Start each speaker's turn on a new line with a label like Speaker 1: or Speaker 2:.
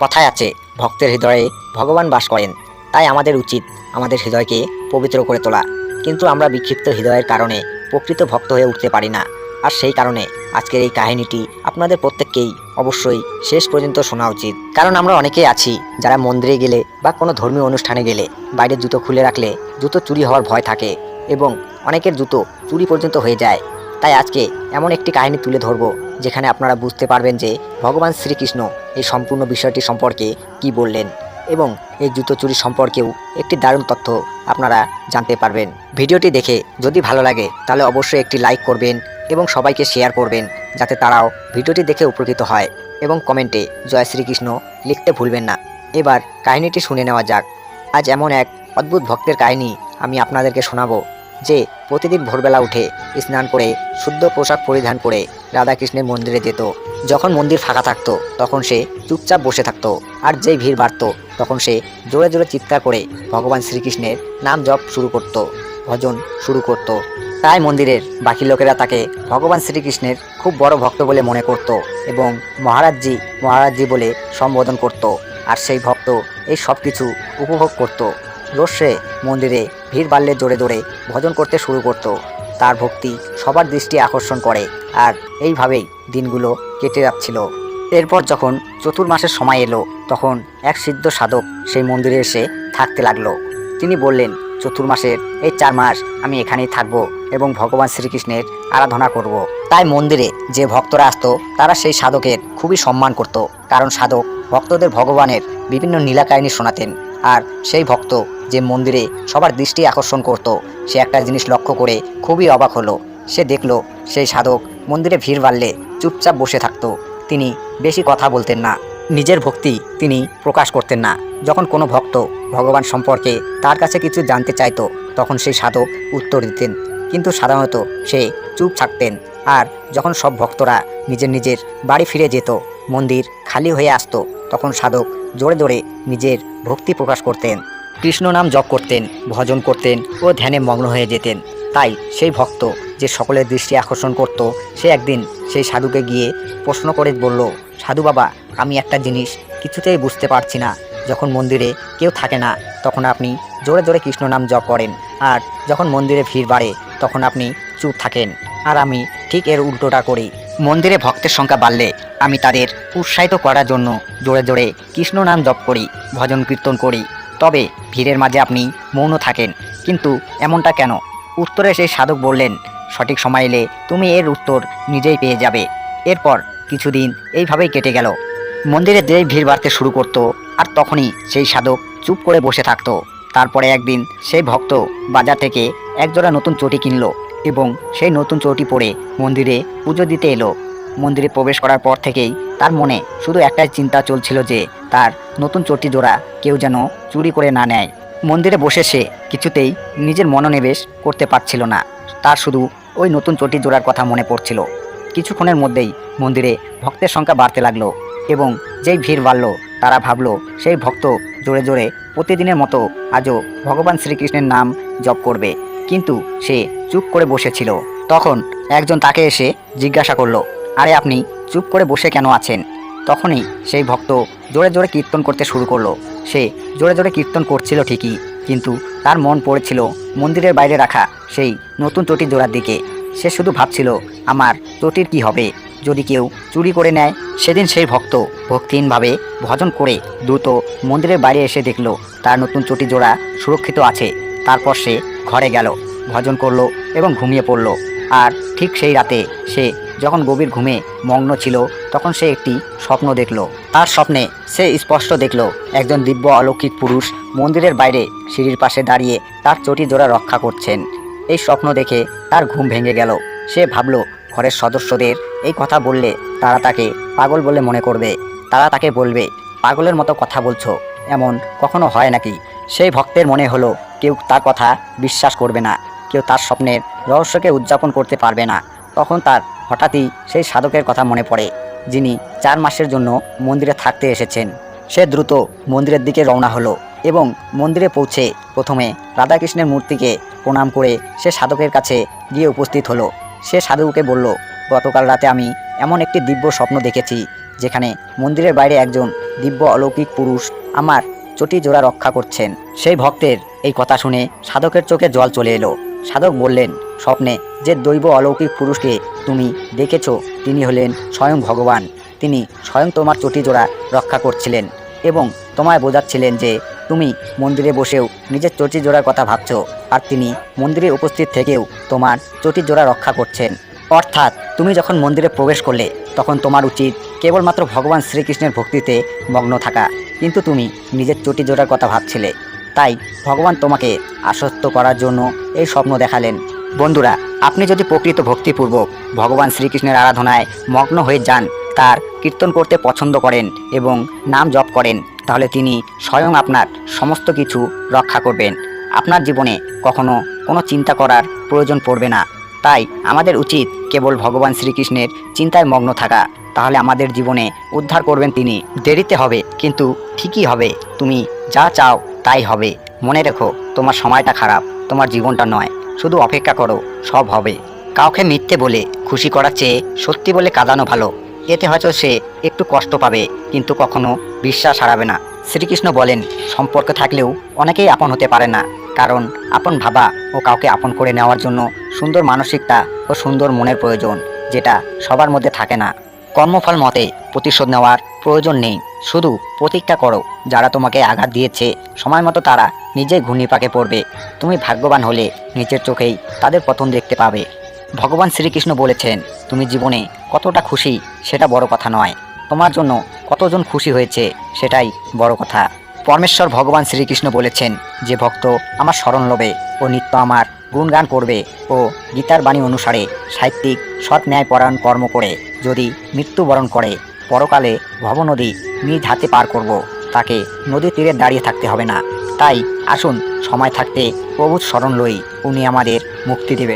Speaker 1: কথায় আছে, ভক্তের হৃদয়ে ভগবান বাস করেন। তাই আমাদের উচিত আমাদের হৃদয়কে পবিত্র করে তোলা। কিন্তু আমরা বিক্ষিপ্ত হৃদয়ের কারণে প্রকৃত ভক্ত হয়ে উঠতে পারি না। আর সেই কারণে আজকের এই কাহিনীটি আপনাদের প্রত্যেককেই অবশ্যই শেষ পর্যন্ত শোনা উচিত। কারণ আমরা অনেকেই আছি যারা মন্দিরে গেলে বা কোনো ধর্মীয় অনুষ্ঠানে গেলে বাইরের জুতো খুলে রাখলে জুতো চুরি হওয়ার ভয় থাকে এবং অনেকের জুতো চুরি পর্যন্ত হয়ে যায়। তাই আজকে এমন একটি কাহিনী তুলে ধরবো, যেখানে আপনারা বুঝতে পারবেন যে ভগবান শ্রীকৃষ্ণ এই সম্পূর্ণ বিষয়টি সম্পর্কে কি বললেন এবং এই জুতো চুরি সম্পর্কেও একটি দারুণ তথ্য আপনারা জানতে পারবেন। ভিডিওটি দেখে যদি ভালো লাগে, তাহলে অবশ্যই একটি লাইক করবেন এবং সবাইকে শেয়ার করবেন, যাতে তারাও ভিডিওটি দেখে উপকৃত হয় এবং কমেন্টে জয় শ্রীকৃষ্ণ লিখতে ভুলবেন না। এবার কাহিনীটি শুনে নেওয়া যাক। আজ এমন এক অদ্ভুত ভক্তের কাহিনী আমি আপনাদেরকে শোনাবো। যে প্রতিদিন ভোরবেলা উঠে স্নান করে, শুদ্ধ পোশাক পরিধান করে রাধাকৃষ্ণের মন্দিরে যেত। যখন মন্দির ফাঁকা থাকতো, তখন সে চুপচাপ বসে থাকতো। আর যেই ভিড় বাড়তো, তখন সে জোরে জোরে চিৎকার করে ভগবান শ্রীকৃষ্ণের নাম জপ শুরু করত, ভজন শুরু করত। তাই মন্দিরের বাকি লোকেরা তাকে ভগবান শ্রীকৃষ্ণের খুব বড় ভক্ত বলে মনে করত এবং মহারাজজি মহারাজজি বলে সম্বোধন করত। আর সেই ভক্ত এই সব কিছু উপভোগ করত। রোজ মন্দিরে ভিড় বাড়লে জোরে জোরে ভজন করতে শুরু করত। তার ভক্তি সবার দৃষ্টি আকর্ষণ করে আর এইভাবেই দিনগুলো কেটে যাচ্ছিল। এরপর যখন চতুর্মাসের সময় এলো, তখন এক সিদ্ধ সাধক সেই মন্দিরে এসে থাকতে লাগল। তিনি বললেন, চতুর্মাসের এই চার মাস আমি এখানেই থাকব এবং ভগবান শ্রীকৃষ্ণের আরাধনা করব। তাই মন্দিরে যে ভক্তরা আসতো, তারা সেই সাধকের খুবই সম্মান করত। কারণ সাধক ভক্তদের ভগবানের বিভিন্ন নীলা কাহিনী শোনাতেন। আর সেই ভক্ত যে মন্দিরে সবার দৃষ্টি আকর্ষণ করত, সে একটা জিনিস লক্ষ্য করে খুবই অবাক হলো। সে দেখল, সেই সাধক মন্দিরে ভিড় বাড়লে চুপচাপ বসে থাকত। তিনি বেশি কথা বলতেন না। নিজের ভক্তি তিনি প্রকাশ করতেন না। যখন কোনো ভক্ত ভগবান সম্পর্কে তার কাছে কিছু জানতে চাইতো, তখন সেই সাধক উত্তর দিতেন। কিন্তু সাধারণত সে চুপ থাকতেন। আর যখন সব ভক্তরা নিজের নিজের বাড়ি ফিরে যেত, মন্দির খালি হয়ে আসতো তখন সাধক জোরে জোরে নিজের ভক্তি প্রকাশ করতেন। কৃষ্ণ নাম জপ করতেন, ভজন করতেন ও ধ্যানে মগ্ন হয়ে যেতেন। তাই সেই ভক্ত যে সকলের দৃষ্টি আকর্ষণ করত, সে একদিন সেই সাধুকে গিয়ে প্রশ্ন করে বলল, সাধু বাবা, আমি একটা জিনিস কিছুতেই বুঝতে পারছি না। যখন মন্দিরে কেউ থাকে না, তখন আপনি জোরে জোরে কৃষ্ণ নাম জপ করেন। আর যখন মন্দিরে ভিড় বাড়ে, তখন আপনি চুপ থাকেন। আর আমি ঠিক এর উল্টোটা করি। মন্দিরে ভক্তের সংখ্যা বাড়লে আমি তাদের উৎসাহিত করার জন্য জোরে জোরে কৃষ্ণ নাম জপ করি, ভজন কীর্তন করি। তবে ভিড়ের মাঝে আপনি মৌন থাকেন। কিন্তু এমনটা কেন? উত্তরে সেই সাধক বললেন, সঠিক সময় এলে তুমি এর উত্তর নিজেই পেয়ে যাবে। এরপর কিছুদিন এইভাবেই কেটে গেল। মন্দিরে যেই ভিড় বাড়তে শুরু করতো, আর তখনই সেই সাধক চুপ করে বসে থাকতো। তারপরে একদিন সেই ভক্ত বাজার থেকে একজোড়া নতুন চটি কিনলো। এবং সেই নতুন চটি পরে মন্দিরে পুজো দিতে এলো। মন্দিরে প্রবেশ করার পর থেকেই তার মনে শুধু একটাই চিন্তা চলছিল যে তার নতুন চটি জোড়া কেউ যেন চুরি করে না নেয়। মন্দিরে বসে সে কিছুতেই নিজের মনোনিবেশ করতে পারছিল না। তার শুধু ওই নতুন চটি জোড়ার কথা মনে পড়ছিল। কিছুক্ষণের মধ্যেই মন্দিরে ভক্তের সংখ্যা বাড়তে লাগল এবং যেই ভিড় বাড়লো, তারা ভাবলো সেই ভক্ত জোরে জোরে প্রতিদিনের মতো আজও ভগবান শ্রীকৃষ্ণের নাম জপ করবে। কিন্তু সে চুপ করে বসেছিল। তখন একজন তাকে এসে জিজ্ঞাসা করল, আরে আপনি চুপ করে বসে কেন আছেন? তখনই সেই ভক্ত জোরে জোরে কীর্তন করতে শুরু করল। সে জোরে জোরে কীর্তন করছিল ঠিকই, কিন্তু তার মন পড়েছিল মন্দিরের বাইরে রাখা সেই নতুন চটির জোড়ার দিকে। সে শুধু ভাবছিল, আমার চটির কি হবে? যদি কেউ চুরি করে নেয়? সেদিন সেই ভক্ত ভক্তিহীনভাবে ভজন করে দ্রুত মন্দিরের বাইরে এসে দেখল, তার নতুন চটি জোড়া সুরক্ষিত আছে। তারপর সে ঘরে গেল, ভজন করল এবং ঘুমিয়ে পড়ল। আর ঠিক সেই রাতে সে যখন গভীর ঘুমে মগ্ন ছিল, তখন সে একটি স্বপ্ন দেখল। তার স্বপ্নে সে স্পষ্ট দেখল, একজন দিব্য অলৌকিক পুরুষ মন্দিরের বাইরে সিঁড়ির পাশে দাঁড়িয়ে তার চটি জোড়া রক্ষা করছেন। এই স্বপ্ন দেখে তার ঘুম ভেঙে গেল। সে ভাবল, ঘরের সদস্যদের এই কথা বললে তারা তাকে পাগল বলে মনে করবে। তারা তাকে বলবে, পাগলের মতো কথা বলছো, এমন কখনো হয় নাকি? সেই ভক্তের মনে হলো, কেউ তার কথা বিশ্বাস করবে না, কেউ তার স্বপ্নের রহস্যকে উদযাপন করতে পারবে না। তখন তার হঠাৎই সেই সাধকের কথা মনে পড়ে, যিনি চার মাসের জন্য মন্দিরে থাকতে এসেছেন। সে দ্রুত মন্দিরের দিকে রওনা হলো এবং মন্দিরে পৌঁছে প্রথমে রাধাকৃষ্ণের মূর্তিকে প্রণাম করে সে সাধকের কাছে গিয়ে উপস্থিত হলো। সে সাধুকে বলল, গতকাল রাতে আমি এমন একটি দিব্য স্বপ্ন দেখেছি, যেখানে মন্দিরের বাইরে একজন দিব্য অলৌকিক পুরুষ আমার চটি জোড়া রক্ষা করছেন। সেই ভক্তের এই কথা শুনে সাধকের চোখে জল চলে এলো। সাধক বললেন, স্বপ্নে যে দৈব অলৌকিক পুরুষকে তুমি দেখেছ, তিনি হলেন স্বয়ং ভগবান। তিনি স্বয়ং তোমার চটি জোড়া রক্ষা করছিলেন এবং তোমায় বোঝাচ্ছিলেন যে তুমি মন্দিরে বসেও নিজের চটি জোড়ার কথা ভাবছ আর তিনি মন্দিরে উপস্থিত থেকেও তোমার চটি জোড়া রক্ষা করছেন। অর্থাৎ তুমি যখন মন্দিরে প্রবেশ করলে, তখন তোমার উচিত কেবলমাত্র ভগবান শ্রীকৃষ্ণের ভক্তিতে মগ্ন থাকা। কিন্তু তুমি নিজের চটি জোড়ার কথা ভাবছিলে। তাই ভগবান তোমাকে আশ্বস্ত করার জন্য এই স্বপ্ন দেখালেন। বন্ধুরা, আপনি যদি প্রকৃত ভক্তিপূর্বক ভগবান শ্রীকৃষ্ণের আরাধনায় মগ্ন হয়ে যান, তার কীর্তন করতে পছন্দ করেন এবং নাম জপ করেন, তাহলে তিনি স্বয়ং আপনার সমস্ত কিছু রক্ষা করবেন। আপনার জীবনে কখনো কোনো চিন্তা করার প্রয়োজন পড়বে না। তাই আমাদের উচিত কেবল ভগবান শ্রীকৃষ্ণের চিন্তায় মগ্ন থাকা। তাহলে আমাদের জীবনে উদ্ধার করবেন তিনি। দেরিতে হবে। কিন্তু ঠিকই হবে। তুমি যা চাও তাই হবে। মনে রেখো, তোমার সময়টা খারাপ, তোমার জীবনটা নয়। শুধু অপেক্ষা করো, সব হবে। কাউকে মিথ্যে বলে খুশি করার চেয়ে সত্যি বলে কাঁদানো ভালো। এতে হয়তো সে একটু কষ্ট পাবে, কিন্তু কখনো বিশ্বাস হারাবে না। শ্রীকৃষ্ণ বলেন, সম্পর্ক থাকলেও অনেকেই আপন হতে পারে না। কারণ আপন ভাবা ও কাউকে আপন করে নেওয়ার জন্য সুন্দর মানসিকতা ও সুন্দর মনের প্রয়োজন, যেটা সবার মধ্যে থাকে না। কর্মফল মতে প্রতিশোধ নেওয়ার প্রয়োজন নেই। শুধু প্রতীক্ষা করো, যারা তোমাকে আঘাত দিয়েছে। সময় মতো তারা নিজেই ঘূর্ণিপাকে পড়বে। তুমি ভাগ্যবান হলে নিজের চোখেই তাদের পতন দেখতে পাবে। ভগবান শ্রীকৃষ্ণ বলেছেন, তুমি জীবনে কতটা খুশি, সেটা বড় কথা নয়। তোমার জন্য কতজন খুশি হয়েছে, সেটাই বড় কথা। পরমেশ্বর ভগবান শ্রীকৃষ্ণ বলেছেন যে ভক্ত আমার স্মরণ লবে ও নিত্য আমার গুণগান করবে ও গীতার বাণী অনুসারে সাহিত্যিক, সৎ ন্যায় পরায়ণ কর্ম করে যদি মৃত্যুবরণ করে, পরকালে ভবনদী নিজ হাতে পার করব। তাকে নদী তীরে দাঁড়িয়ে থাকতে হবে না। তাই আসুন সময় থাকতে প্রভুর স্মরণ লই, উনি আমাদের মুক্তি দেবে